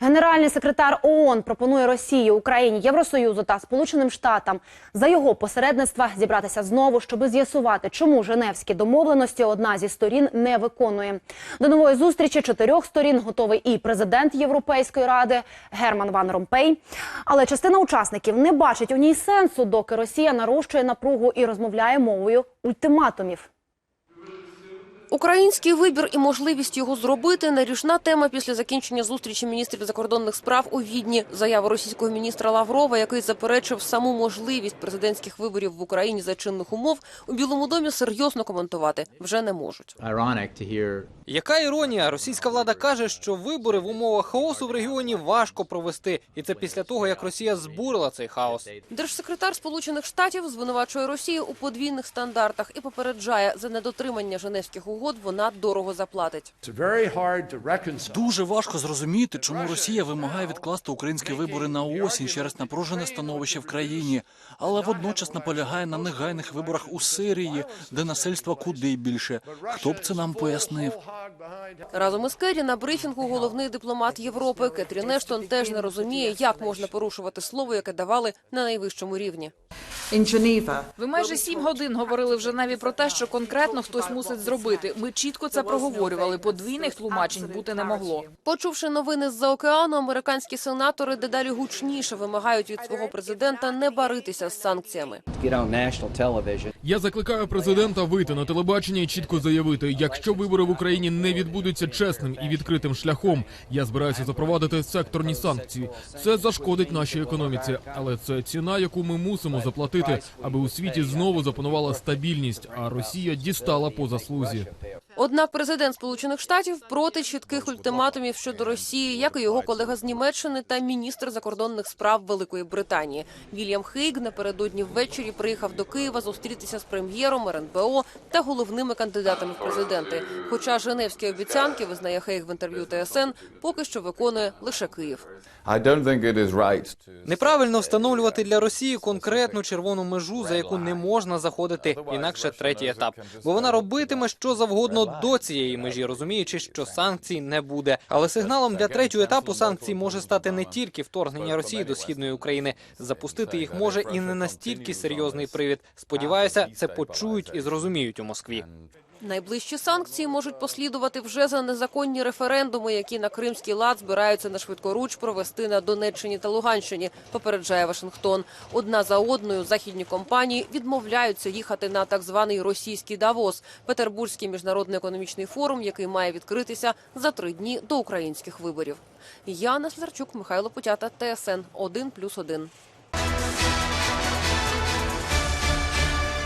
Генеральний секретар ООН пропонує Росії, Україні, Євросоюзу та Сполученим Штатам за його посередництва зібратися знову, щоби з'ясувати, чому Женевські домовленості одна зі сторін не виконує. До нової зустрічі чотирьох сторін готовий і президент Європейської ради Герман Ван Ромпей. Але частина учасників не бачить у ній сенсу, доки Росія нарощує напругу і розмовляє мовою ультиматумів. Український вибір і можливість його зробити наріжна тема після закінчення зустрічі міністрів закордонних справ у Відні. Заява російського міністра Лаврова, який заперечив саму можливість президентських виборів в Україні за чинних умов, у Білому домі серйозно коментувати вже не можуть. Яка іронія? Російська влада каже, що вибори в умовах хаосу в регіоні важко провести, і це після того, як Росія збурила цей хаос. Держсекретар Сполучених Штатів звинувачує Росію у подвійних стандартах і попереджає за недотримання женевських угод. Вона дорого заплатить. Дуже важко зрозуміти, чому Росія вимагає відкласти українські вибори на осінь через напружене становище в країні, але водночас наполягає на негайних виборах у Сирії, де насильства куди більше. Хто б це нам пояснив? Разом із Керрі на брифінгу головний дипломат Європи Кетрін Ештон теж не розуміє, як можна порушувати слово, яке давали на найвищому рівні. Ви майже сім годин говорили в Женеві про те, що конкретно хтось мусить зробити. Ми чітко це проговорювали. Подвійних тлумачень бути не могло. Почувши новини з-за океану, американські сенатори дедалі гучніше вимагають від свого президента не баритися з санкціями. Я закликаю президента вийти на телебачення і чітко заявити, якщо вибори в Україні не відбудуться чесним і відкритим шляхом, я збираюся запровадити секторні санкції. Це зашкодить нашій економіці, але це ціна, яку ми мусимо заплатити, аби у світі знову запанувала стабільність, а Росія дістала по заслузі. Однак президент Сполучених Штатів проти чітких ультиматумів щодо Росії, як і його колега з Німеччини та міністр закордонних справ Великої Британії. Вільям Хейг напередодні ввечері приїхав до Києва зустрітися з прем'єром РНБО та головними кандидатами в президенти. Хоча женевські обіцянки визнає Хейг в інтерв'ю ТСН, поки що виконує лише Київ. Неправильно встановлювати для Росії конкретну червону межу, за яку не можна заходити, інакше третій етап. Бо вона робитиме що завгодно до цієї межі, розуміючи, що санкцій не буде. Але сигналом для третього етапу санкцій може стати не тільки вторгнення Росії до східної України. Запустити їх може і не настільки серйозний привід. Сподіваюся, це почують і зрозуміють у Москві. Найближчі санкції можуть послідувати вже за незаконні референдуми, які на кримський лад збираються на швидкоруч провести на Донеччині та Луганщині. Попереджає Вашингтон. Одна за одною західні компанії відмовляються їхати на так званий російський Давос, Петербурзький міжнародний економічний форум, який має відкритися за три дні до українських виборів. Яна Сларчук, Михайло Путята, ТСН 1+,1.